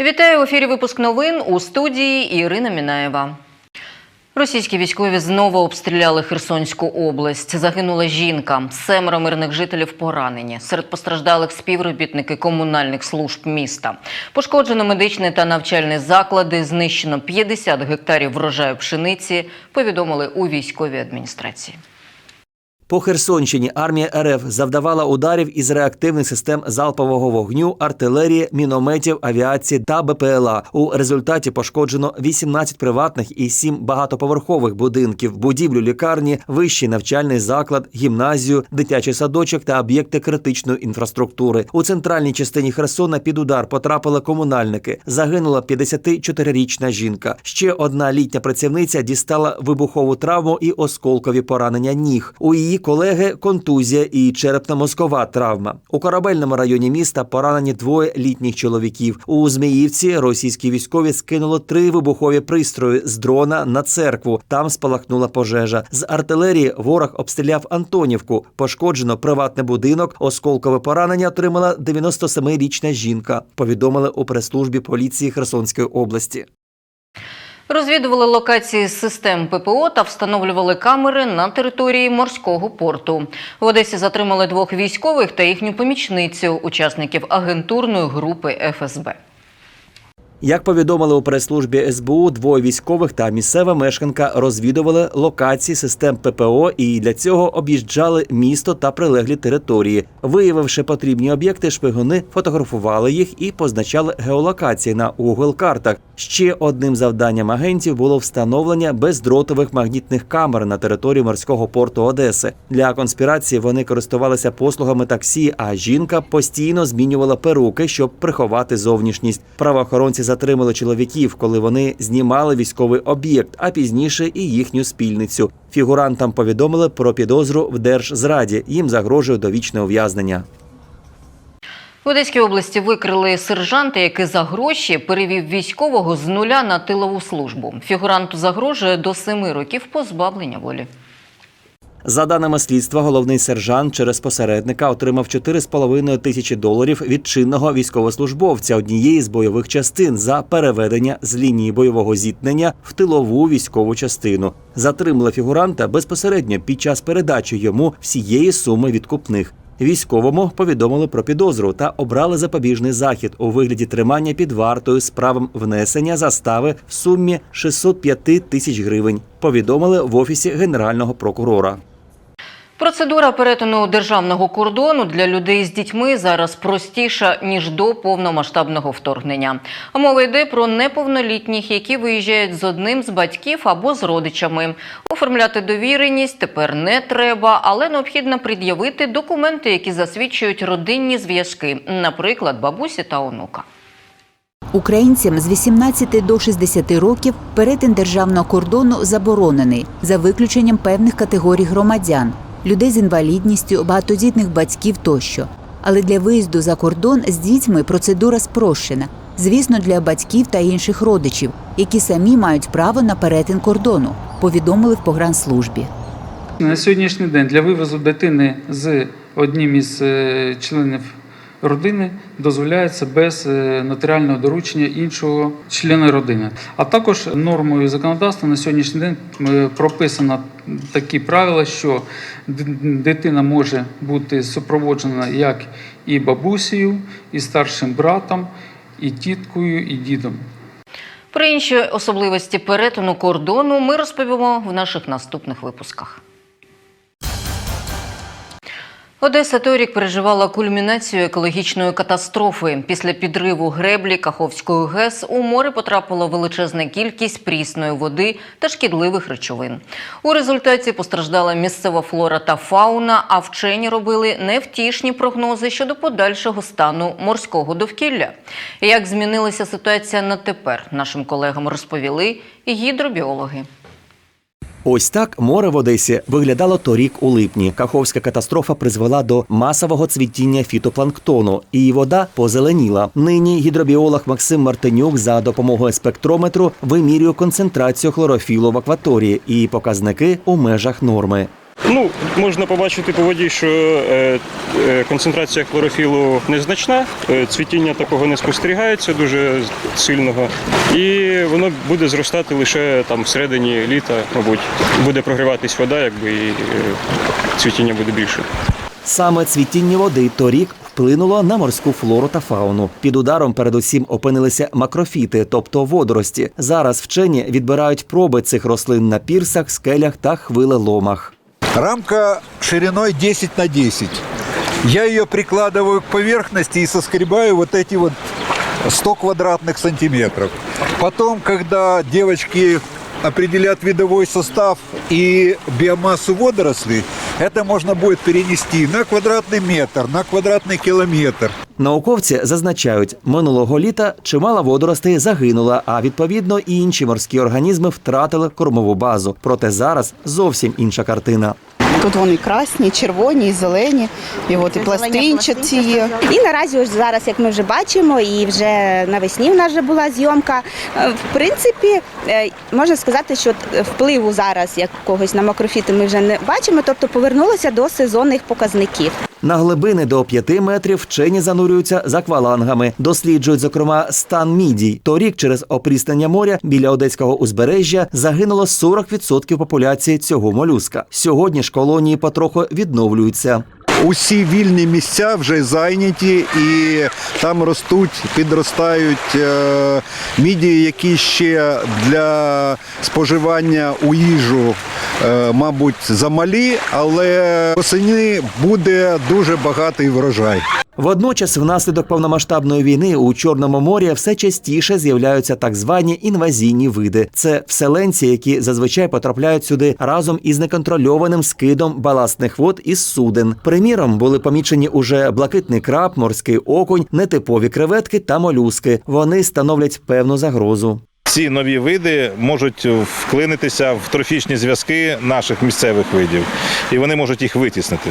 Вітаю в ефірі. Випуск новин у студії Ірина Мінаєва. Російські військові знову обстріляли Херсонську область. Загинула жінка. Семеро мирних жителів поранені. Серед постраждалих співробітники комунальних служб міста. Пошкоджено медичні та навчальні заклади. Знищено 50 гектарів врожаю пшениці. Повідомили у військовій адміністрації. По Херсонщині армія РФ завдавала ударів із реактивних систем залпового вогню, артилерії, мінометів, авіації та БПЛА. У результаті пошкоджено 18 приватних і 7 багатоповерхових будинків, будівлю лікарні, вищий навчальний заклад, гімназію, дитячий садочок та об'єкти критичної інфраструктури. У центральній частині Херсона під удар потрапили комунальники. Загинула 54-річна жінка. Ще одна літня працівниця дістала вибухову травму і осколкові поранення ніг. У її колеги контузія і черепно-мозкова травма. У корабельному районі міста поранені двоє літніх чоловіків. У Зміївці російські військові скинули три вибухові пристрої з дрона на церкву. Там спалахнула пожежа. З артилерії ворог обстріляв Антонівку. Пошкоджено приватний будинок. Осколкове поранення отримала 97-річна жінка. Повідомили у прес-службі поліції Херсонської області. Розвідували локації систем ППО та встановлювали камери на території морського порту. В Одесі затримали двох військових та їхню помічницю, учасників агентурної групи ФСБ. Як повідомили у прес-службі СБУ, двоє військових та місцева мешканка розвідували локації систем ППО і для цього об'їжджали місто та прилеглі території. Виявивши потрібні об'єкти, шпигуни фотографували їх і позначали геолокації на Google-картах. Ще одним завданням агентів було встановлення бездротових магнітних камер на території морського порту Одеси. Для конспірації вони користувалися послугами таксі, а жінка постійно змінювала перуки, щоб приховати зовнішність. Правоохоронці затримали чоловіків, коли вони знімали військовий об'єкт, а пізніше і їхню спільницю. Фігурантам повідомили про підозру в держзраді. Їм загрожує довічне ув'язнення. В Одеській області викрили сержанта, який за гроші перевів військового з нуля на тилову службу. Фігуранту загрожує до семи років позбавлення волі. За даними слідства, головний сержант через посередника отримав 4,5 тисячі доларів від чинного військовослужбовця однієї з бойових частин за переведення з лінії бойового зіткнення в тилову військову частину. Затримали фігуранта безпосередньо під час передачі йому всієї суми відкупних. Військовому повідомили про підозру та обрали запобіжний захід у вигляді тримання під вартою з правом внесення застави в сумі 605 тисяч гривень. Повідомили в офісі генерального прокурора. Процедура перетину державного кордону для людей з дітьми зараз простіша ніж до повномасштабного вторгнення. Мова йде про неповнолітніх, які виїжджають з одним з батьків або з родичами. Оформляти довіреність тепер не треба, але необхідно пред'явити документи, які засвідчують родинні зв'язки, наприклад, бабусі та онука. Українцям з 18 до 60 років перетин державного кордону заборонений за виключенням певних категорій громадян людей з інвалідністю, багатодітних батьків тощо. Але для виїзду за кордон з дітьми процедура спрощена. Звісно, для батьків та інших родичів, які самі мають право на перетин кордону, повідомили в погранслужбі. На сьогоднішній день для вивозу дитини з одним із е, членів родини дозволяється без е, нотаріального доручення іншого члена родини. А також нормою законодавства на сьогоднішній день е, прописано такі правила, що дитина може бути супроводжена як і бабусею, і старшим братом, і тіткою, і дідом. Про інші особливості перетину кордону ми розповімо в наших наступних випусках. Одеса торік переживала кульмінацію екологічної катастрофи. Після підриву греблі Каховської ГЕС у море потрапила величезна кількість прісної води та шкідливих речовин. У результаті постраждала місцева флора та фауна, а вчені робили невтішні прогнози щодо подальшого стану морського довкілля. Як змінилася ситуація на тепер, нашим колегам розповіли гідробіологи. Ось так море в Одесі виглядало торік у липні. Каховська катастрофа призвела до масового цвітіння фітопланктону, і вода позеленіла. Нині гідробіолог Максим Мартинюк за допомогою спектрометру вимірює концентрацію хлорофілу в акваторії і показники у межах норми. Ну, можна побачити по воді, що е, е, концентрація хлорофілу незначна, е, цвітіння такого не спостерігається дуже сильного, і воно буде зростати лише там всередині літа, мабуть, буде прогріватись вода, якби і цвітіння буде більше. Саме цвітіння води торік вплинуло на морську флору та фауну. Під ударом передусім опинилися макрофіти, тобто водорості. Зараз вчені відбирають проби цих рослин на пірсах, скелях та хвилеломах. Рамка шириной 10 на 10. Я ее прикладываю к поверхности и соскребаю вот эти вот 100 квадратных сантиметров. Потом, когда девочки определят видовой состав и биомассу водорослей, это можно будет перенести на квадратный метр, на квадратный километр. Науковці зазначають, минулого літа чимало водоростей загинула, а відповідно і інші морські організми втратили кормову базу. Проте зараз зовсім інша картина. Тут вони красні, червоні, і зелені, і от і пластинчаті є. І наразі ось зараз, як ми вже бачимо, і вже навесні в нас вже була зйомка. е, В принципі, е, можна сказати, що впливу зараз якогось на макрофіти ми вже не бачимо, тобто повернулося до сезонних показників. На глибини до 5 метрів вчені занурюються з аквалангами. Досліджують, зокрема, стан мідій. Торік через опріснення моря біля одеського узбережжя загинуло 40% популяції цього молюска. Сьогодні ж колонії потроху відновлюються. Усі вільні місця вже зайняті, і там ростуть, підростають е, мідії, які ще для споживання у їжу, е, мабуть, замалі, але восени буде дуже багатий врожай. Водночас, внаслідок повномасштабної війни у Чорному морі все частіше з'являються так звані інвазійні види. Це вселенці, які зазвичай потрапляють сюди разом із неконтрольованим скидом баластних вод із суден. Приміром, були помічені уже блакитний краб, морський окунь, нетипові креветки та молюски. Вони становлять певну загрозу. Ці нові види можуть вклинитися в трофічні зв'язки наших місцевих видів, і вони можуть їх витіснити.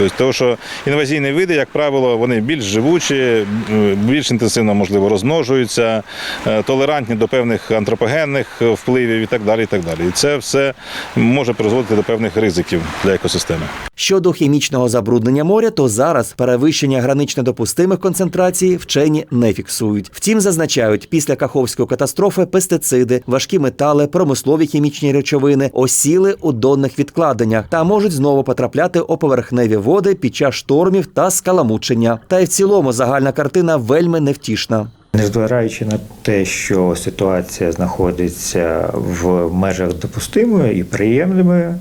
Тобто, тому що інвазійні види, як правило, вони більш живучі, більш інтенсивно, можливо, розмножуються, е, толерантні до певних антропогенних впливів і так далі. І так далі. І це все може призводити до певних ризиків для екосистеми. Щодо хімічного забруднення моря, то зараз перевищення гранично допустимих концентрацій вчені не фіксують. Втім, зазначають, після Каховської катастрофи пестициди, важкі метали, промислові хімічні речовини осіли у донних відкладеннях та можуть знову потрапляти у поверхневі води під час штормів та скаламучення. Та й в цілому загальна картина вельми невтішна. Незважаючи на те, що ситуація знаходиться в межах допустимої і приємними,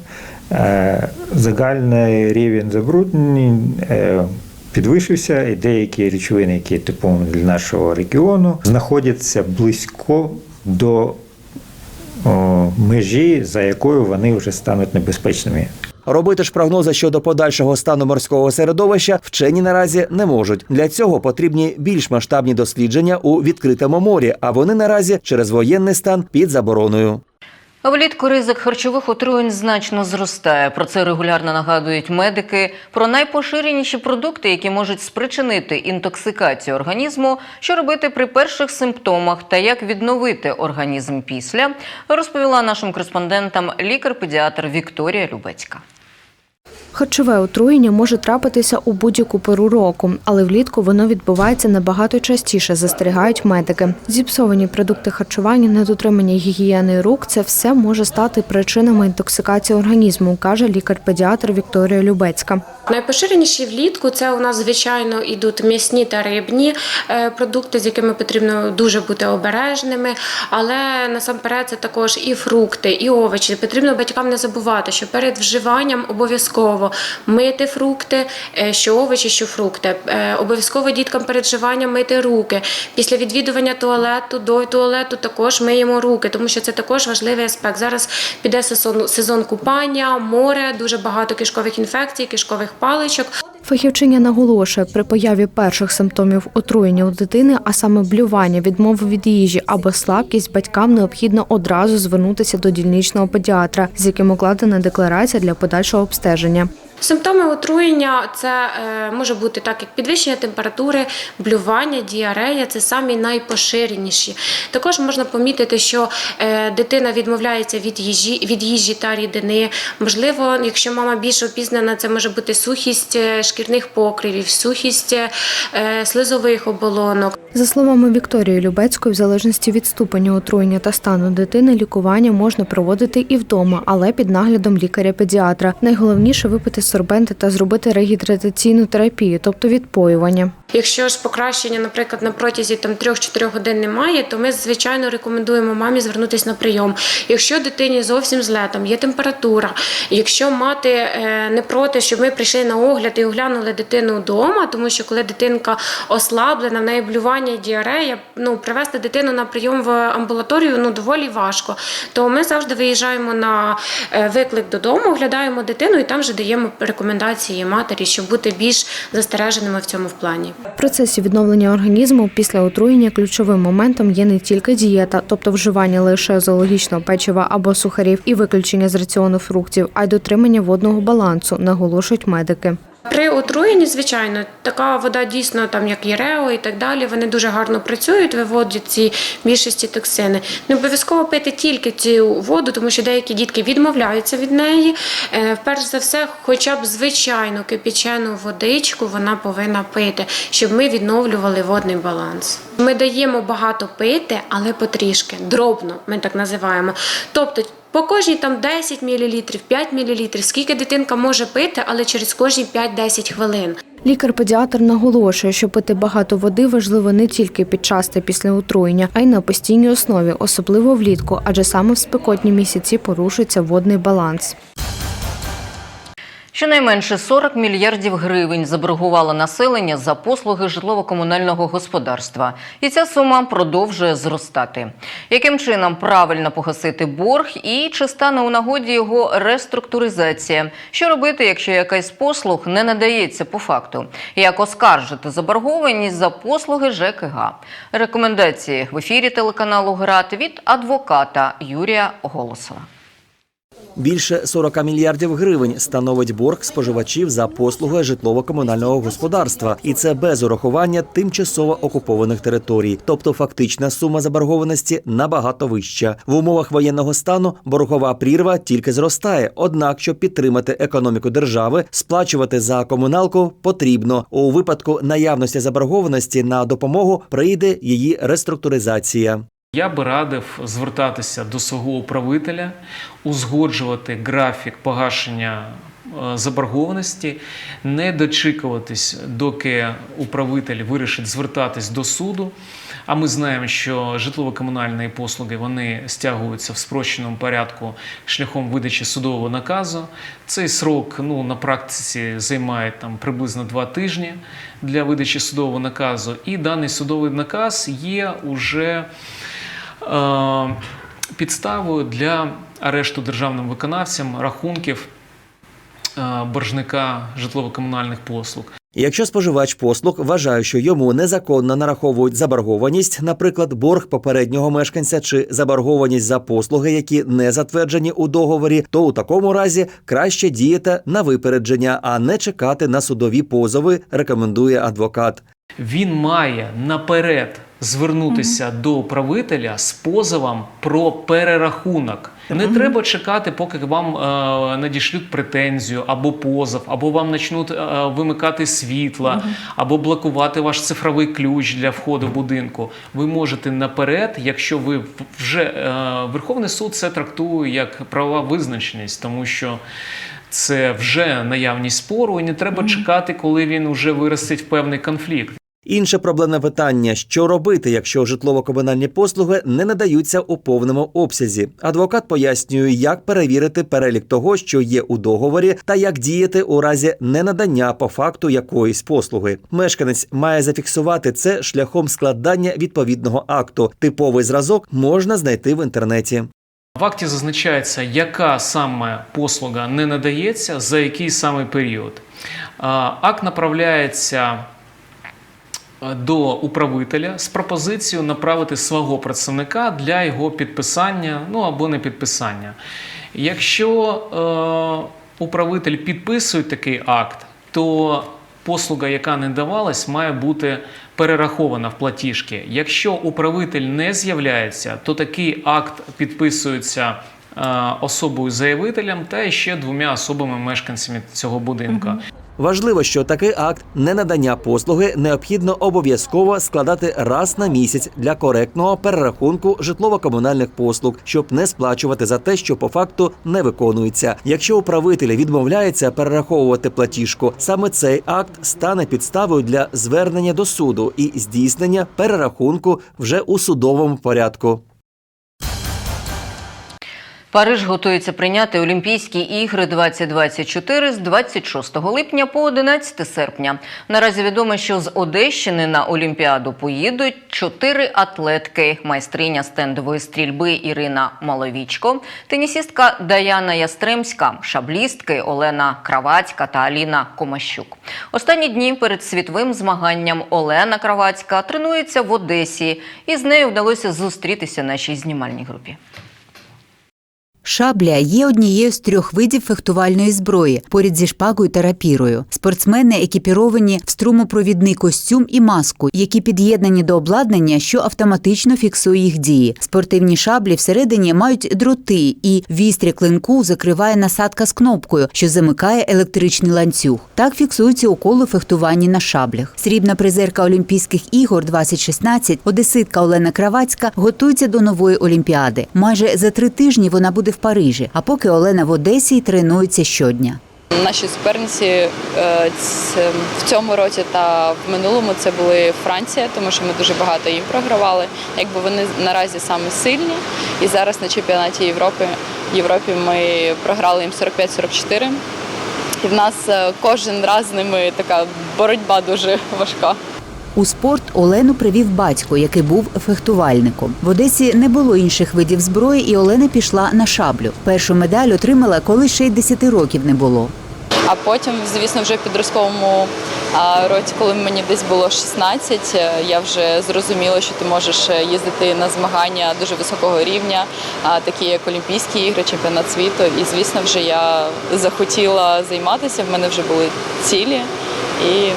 е, загальний рівень забруднень е, підвищився, і деякі речовини, які є типовими для нашого регіону, знаходяться близько до межі, за якою вони вже стануть небезпечними. Робити ж прогнози щодо подальшого стану морського середовища вчені наразі не можуть. Для цього потрібні більш масштабні дослідження у відкритому морі, а вони наразі через воєнний стан під забороною. Влітку ризик харчових отруєнь значно зростає. Про це регулярно нагадують медики. Про найпоширеніші продукти, які можуть спричинити інтоксикацію організму, що робити при перших симптомах та як відновити організм після, розповіла нашим кореспондентам лікар-педіатр Вікторія Любецька. Харчове отруєння може трапитися у будь-яку пору року, але влітку воно відбувається набагато частіше, застерігають медики. Зіпсовані продукти харчування, недотримання гігієни рук це все може стати причинами інтоксикації організму, каже лікар-педіатр Вікторія Любецька. Найпоширеніші влітку це у нас звичайно ідуть м'ясні та рибні е, продукти, з якими потрібно дуже бути обережними. Але насамперед це також і фрукти, і овочі. Потрібно батькам не забувати, що перед вживанням обов'язково мити фрукти, е, що овочі, що фрукти. Е, Обов'язково діткам перед мити руки. Після відвідування туалету до туалету також миємо руки, тому що це також важливий аспект. Зараз піде сезон, сезон купання, море, дуже багато кишкових інфекцій, кишкових паличок. Фахівчиня наголошує, при появі перших симптомів отруєння у дитини, а саме блювання, відмови від їжі або слабкість, батькам необхідно одразу звернутися до дільничного педіатра, з яким укладена декларація для подальшого обстеження. Симптоми отруєння це е, може бути так, як підвищення температури, блювання, діарея це самі найпоширеніші. Також можна помітити, що е, дитина відмовляється від їжі, від їжі та рідини. Можливо, якщо мама більш опізнана, це може бути сухість е, шкірних покривів, сухість слизових оболонок. За словами Вікторії Любецької, в залежності від ступеню отруєння та стану дитини, лікування можна проводити і вдома, але під наглядом лікаря-педіатра. Найголовніше випити сорбенти та зробити регідратаційну терапію, тобто відпоювання. Якщо ж покращення, наприклад, на протязі там 3-4 годин немає, то ми звичайно рекомендуємо мамі звернутися на прийом. Якщо дитині зовсім зле, там є температура, якщо мати е, не проти, щоб ми прийшли на огляд і оглянули дитину вдома, тому що коли дитинка ослаблена, в неї блювання діарея, ну привести дитину на прийом в амбулаторію ну доволі важко. То ми завжди виїжджаємо на е, виклик додому, оглядаємо дитину і там вже даємо рекомендації матері, щоб бути більш застереженими в цьому в плані. В процесі відновлення організму після отруєння ключовим моментом є не тільки дієта, тобто вживання лише зоологічного печива або сухарів і виключення з раціону фруктів, а й дотримання водного балансу, наголошують медики. При отруєнні, звичайно, така вода дійсно, там як єрео і так далі, вони дуже гарно працюють, виводять ці більшості токсини. Не обов'язково пити тільки цю воду, тому що деякі дітки відмовляються від неї. Е, Перш за все, хоча б звичайну кипячену водичку вона повинна пити, щоб ми відновлювали водний баланс. Ми даємо багато пити, але потрішки, дробно, ми так називаємо. Тобто по кожній там 10 мл, 5 мл, скільки дитинка може пити, але через кожні 5-10 хвилин. Лікар-педіатр наголошує, що пити багато води важливо не тільки під час та після отруєння, а й на постійній основі, особливо влітку, адже саме в спекотні місяці порушується водний баланс. Щонайменше 40 мільярдів гривень заборгувало населення за послуги житлово-комунального господарства. І ця сума продовжує зростати. Яким чином правильно погасити борг і чи стане у нагоді його реструктуризація? Що робити, якщо якась послуг не надається по факту? Як оскаржити заборгованість за послуги ЖКГ? Рекомендації в ефірі телеканалу ГРАТ від адвоката Юрія Голосова. Більше 40 мільярдів гривень становить борг споживачів за послуги житлово-комунального господарства, і це без урахування тимчасово окупованих територій. Тобто фактична сума заборгованості набагато вища. В умовах воєнного стану боргова прірва тільки зростає. Однак, щоб підтримати економіку держави, сплачувати за комуналку потрібно. У випадку наявності заборгованості на допомогу прийде її реструктуризація. Я би радив звертатися до свого управителя, узгоджувати графік погашення е, заборгованості, не дочікуватись, доки управитель вирішить звертатись до суду. А ми знаємо, що житлово-комунальні послуги вони стягуються в спрощеному порядку шляхом видачі судового наказу. Цей срок ну, на практиці займає там приблизно два тижні для видачі судового наказу. І даний судовий наказ є уже підставою для арешту державним виконавцям рахунків е, боржника житлово-комунальних послуг. Якщо споживач послуг вважає, що йому незаконно нараховують заборгованість, наприклад, борг попереднього мешканця чи заборгованість за послуги, які не затверджені у договорі, то у такому разі краще діяти на випередження, а не чекати на судові позови, рекомендує адвокат. Він має наперед звернутися до управителя з позовом про перерахунок. Не треба чекати, поки вам е, надішлють претензію або позов, або вам почнуть е, вимикати світла, або блокувати ваш цифровий ключ для входу в будинку. Ви можете наперед, якщо ви вже е, Верховний суд це трактує як правова визначеність, тому що. Це вже наявність спору, і не треба чекати, коли він вже виростить в певний конфлікт. Інше проблемне питання: що робити, якщо житлово-комунальні послуги не надаються у повному обсязі. Адвокат пояснює, як перевірити перелік того, що є у договорі, та як діяти у разі ненадання по факту якоїсь послуги. Мешканець має зафіксувати це шляхом складання відповідного акту. Типовий зразок можна знайти в інтернеті. В акті зазначається, яка саме послуга не надається, за який саме період. Акт направляється до управителя з пропозицією направити свого представника для його підписання, ну або не підписання. Якщо управитель підписує такий акт, то послуга, яка не давалась, має бути перерахована в платіжки. Якщо управитель не з'являється, то такий акт підписується е, особою заявителем та ще двома особами мешканцями цього будинку. Важливо, що такий акт ненадання послуги необхідно обов'язково складати раз на місяць для коректного перерахунку житлово-комунальних послуг, щоб не сплачувати за те, що по факту не виконується. Якщо управитель відмовляється перераховувати платіжку, саме цей акт стане підставою для звернення до суду і здійснення перерахунку вже у судовому порядку. Париж готується прийняти Олімпійські ігри 2024 з 26 липня по 11 серпня. Наразі відомо, що з Одещини на Олімпіаду поїдуть чотири атлетки: майстриня стендової стрільби Ірина Маловічко, тенісістка Даяна Ястремська, шаблістки Олена Кравацька та Аліна Комащук. Останні дні перед світовим змаганням Олена Кравацька тренується в Одесі, і з нею вдалося зустрітися нашій знімальній групі. Шабля є однією з трьох видів фехтувальної зброї поряд зі шпагою та рапірою. Спортсмени екіпіровані в струмопровідний костюм і маску, які під'єднані до обладнання, що автоматично фіксує їх дії. Спортивні шаблі всередині мають дроти, і вістря клинку закриває насадка з кнопкою, що замикає електричний ланцюг. Так фіксуються уколи фехтуванні на шаблях. Срібна призерка Олімпійських ігор 2016, одеситка Олена Кравацька готується до нової олімпіади. Майже за три тижні вона буде в Парижі. А поки Олена в Одесі й тренується щодня. Наші суперниці е, в цьому році та в минулому це були Франція, тому що ми дуже багато їм програвали. Якби вони наразі саме сильні. І зараз на чемпіонаті Європи Європі ми програли їм 45-44. І в нас е, кожен раз з ними така боротьба дуже важка. У спорт Олену привів батько, який був фехтувальником. В Одесі не було інших видів зброї, і Олена пішла на шаблю. Першу медаль отримала, коли ще й 10 років не було. А потім, звісно, вже в підростковому році, коли мені десь було 16, е, я вже зрозуміла, що ти можеш е, їздити на змагання дуже високого рівня, такі як Олімпійські ігри, чемпіонат світу. І звісно, вже я захотіла займатися. В мене вже були цілі, і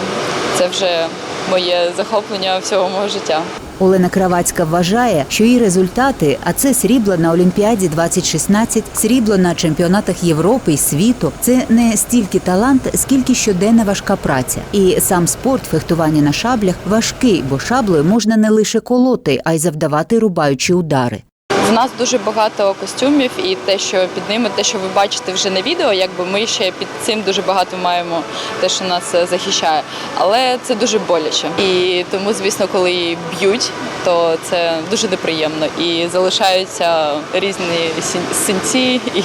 це вже моє захоплення всього мого життя. Олена Кравацька вважає, що її результати, а це срібло на Олімпіаді 2016, срібло на чемпіонатах Європи і світу, це не стільки талант, скільки щоденна важка праця. І сам спорт фехтування на шаблях важкий, бо шаблею можна не лише колоти, а й завдавати рубаючі удари. В нас дуже багато костюмів, і те, що під ними, те, що ви бачите вже на відео, якби ми ще під цим дуже багато маємо те, що нас е, захищає. Але це дуже боляче. І тому, звісно, коли б'ють, то це дуже неприємно. І залишаються різні синці, і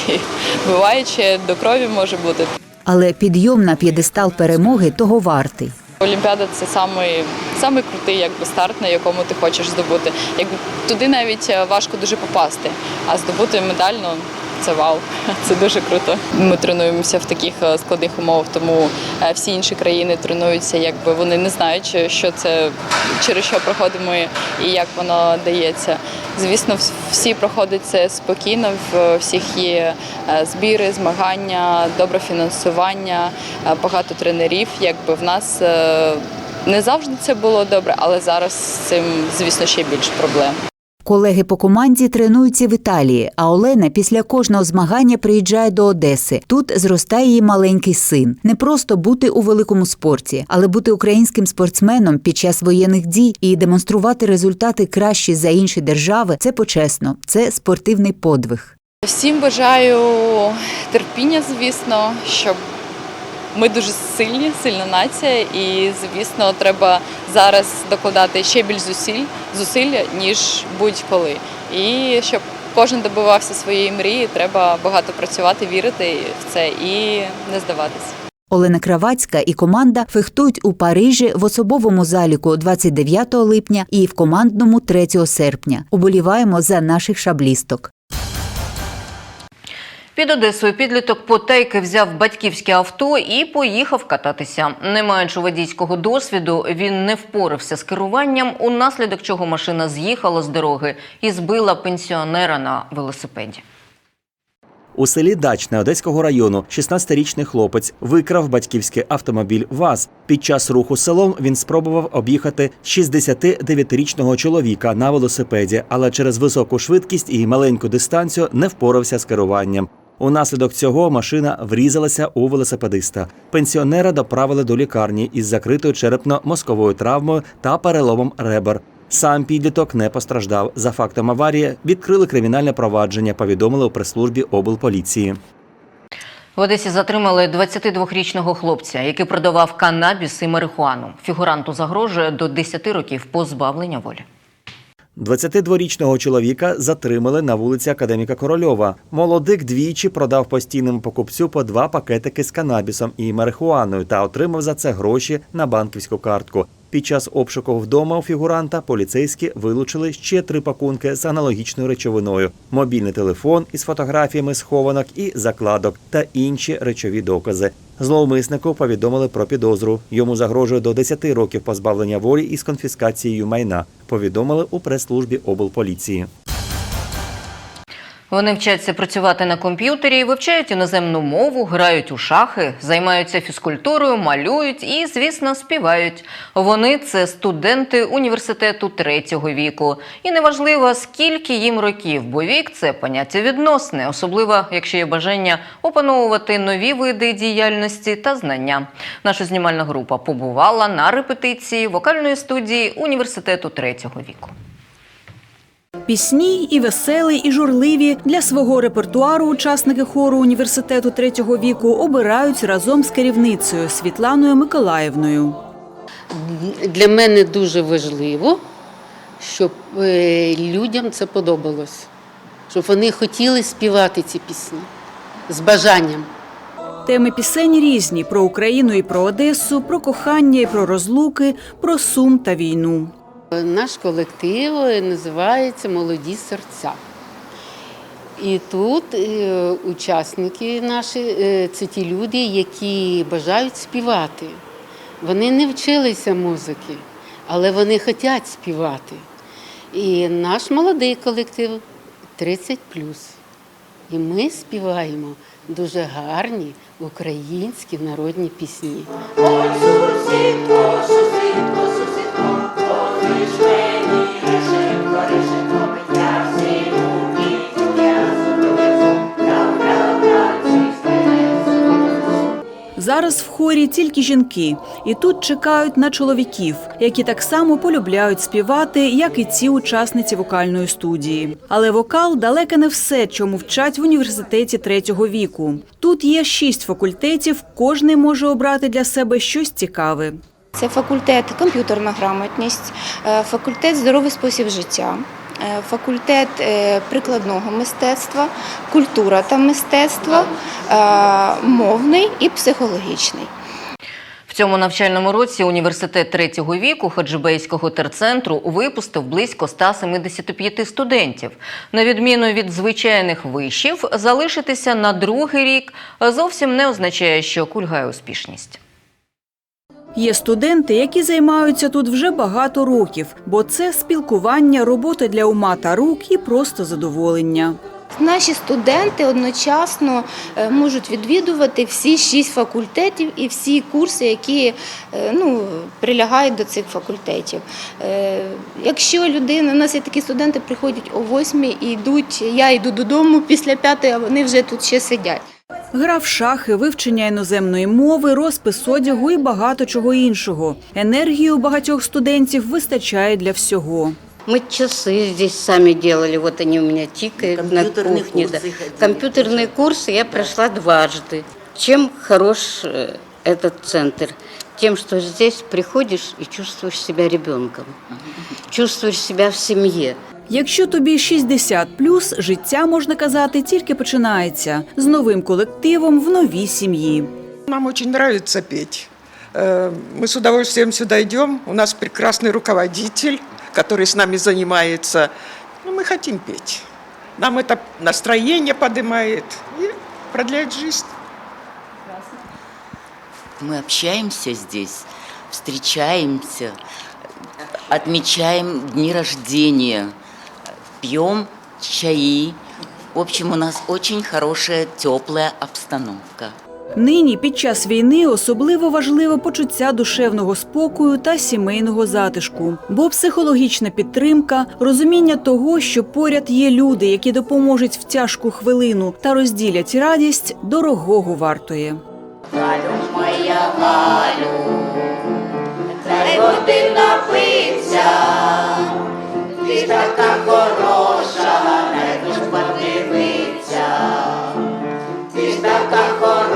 буває ще до крові може бути. Але підйом на п'єдестал перемоги того вартий. Олімпіада це самий, самий крутий якби, старт, на якому ти хочеш здобути. Якби туди навіть е, важко дуже попасти, а здобути медаль, ну це вау, це дуже круто. Ми тренуємося в таких е, складних умовах, тому е, всі інші країни тренуються, якби вони не знають, е, що це через що проходимо і як воно дається. Звісно, всі проходять це спокійно. В всіх є збіри, змагання, добре фінансування, багато тренерів. Якби в нас не завжди це було добре, але зараз з цим, звісно, ще більше проблем. Колеги по команді тренуються в Італії, а Олена після кожного змагання приїжджає до Одеси. Тут зростає її маленький син. Не просто бути у великому спорті, але бути українським спортсменом під час воєнних дій і демонструвати результати кращі за інші держави це почесно, це спортивний подвиг. Всім бажаю терпіння, звісно, щоб ми дуже сильні, сильна нація, і звісно, треба зараз докладати ще більш зусиль, зусиль ніж будь-коли. І щоб кожен добивався своєї мрії, треба багато працювати, вірити в це і не здаватися. Олена Кравацька і команда фехтують у Парижі в особовому заліку 29 липня і в командному 3 серпня. Уболіваємо за наших шаблісток. Під Одесою підліток потайки взяв батьківське авто і поїхав кататися. Не маючи водійського досвіду, він не впорався з керуванням, унаслідок чого машина з'їхала з дороги і збила пенсіонера на велосипеді. У селі Дачне Одеського району 16-річний хлопець викрав батьківський автомобіль ВАЗ. Під час руху селом він спробував об'їхати 69-річного чоловіка на велосипеді, але через високу швидкість і маленьку дистанцію не впорався з керуванням. Унаслідок цього машина врізалася у велосипедиста. Пенсіонера доправили до лікарні із закритою черепно-мозковою травмою та переломом ребер. Сам підліток не постраждав. За фактом аварії відкрили кримінальне провадження, повідомили у прес-службі облполіції. В Одесі затримали 22-річного хлопця, який продавав канабіс і марихуану. Фігуранту загрожує до 10 років позбавлення волі. 22-річного чоловіка затримали на вулиці Академіка Корольова. Молодик двічі продав постійному покупцю по два пакетики з канабісом і марихуаною та отримав за це гроші на банківську картку. Під час обшуку вдома у фігуранта поліцейські вилучили ще три пакунки з аналогічною речовиною: мобільний телефон із фотографіями схованок і закладок та інші речові докази. Зловмиснику повідомили про підозру. Йому загрожує до 10 років позбавлення волі із конфіскацією майна. Повідомили у прес-службі облполіції. Вони вчаться працювати на комп'ютері, вивчають іноземну мову, грають у шахи, займаються фізкультурою, малюють і, звісно, співають. Вони це студенти університету третього віку. І неважливо, скільки їм років, бо вік це поняття відносне, особливо якщо є бажання опановувати нові види діяльності та знання. Наша знімальна група побувала на репетиції вокальної студії університету третього віку. Пісні і веселі, і журливі для свого репертуару учасники хору університету третього віку обирають разом з керівницею Світланою Миколаївною. Для мене дуже важливо, щоб е, людям це подобалось, щоб вони хотіли співати ці пісні з бажанням. Теми пісень різні про Україну і про Одесу, про кохання і про розлуки, про сум та війну. Наш колектив називається Молоді серця. І тут е, учасники наші е, це ті люди, які бажають співати. Вони не вчилися музики, але вони хочуть співати. І наш молодий колектив 30 І ми співаємо дуже гарні українські народні пісні. Зараз в хорі тільки жінки, і тут чекають на чоловіків, які так само полюбляють співати, як і ці учасниці вокальної студії. Але вокал далеко не все, чому вчать в університеті третього віку. Тут є шість факультетів, кожний може обрати для себе щось цікаве. Це факультет комп'ютерна грамотність, е, факультет здоровий спосіб життя, факультет е, прикладного мистецтва, культура та мистецтво, е, мовний і психологічний. В цьому навчальному році університет третього віку Хаджибейського терцентру випустив близько 175 студентів. На відміну від звичайних вишів, залишитися на другий рік зовсім не означає, що кульгає успішність. Є студенти, які займаються тут вже багато років, бо це спілкування, робота для ума та рук і просто задоволення. Наші студенти одночасно е, можуть відвідувати всі шість факультетів і всі курси, які е, ну, прилягають до цих факультетів. Е, Якщо людина, у нас є такі студенти, приходять о восьмій і йдуть, я йду додому після п'ятої, а вони вже тут ще сидять. Гра в шахи, вивчення іноземної мови, розпис одягу і багато чого іншого. Енергії у багатьох студентів вистачає для всього. Мы часы здесь сами делали, вот они у меня тикают на кухне. да. Компьютерные курсы я прошла дважды. Чем хорош э, этот центр? Тем, что здесь приходишь и чувствуешь себя ребенком, чувствуешь себя в семье. Якщо тобі 60+, життя, можна казати, тільки починається з новим колективом в новій сім'ї. Нам очень нравится петь. Э, Мы с удовольствием сюда идем. У нас прекрасный руководитель, который с нами занимается. Ну, мы хотим петь. Нам это настроение поднимает и продляет жизнь. Мы общаемся здесь, встречаемся, отмечаем дни рождения, пьем чаи, В общем, у нас очень хорошая, теплая обстановка. Нині під час війни особливо важливо почуття душевного спокою та сімейного затишку, бо психологічна підтримка, розуміння того, що поряд є люди, які допоможуть в тяжку хвилину та розділять радість, дорогого вартує. моя Галю, дай води напиться, ти така хороша, не подивиться, ти ж така хороша.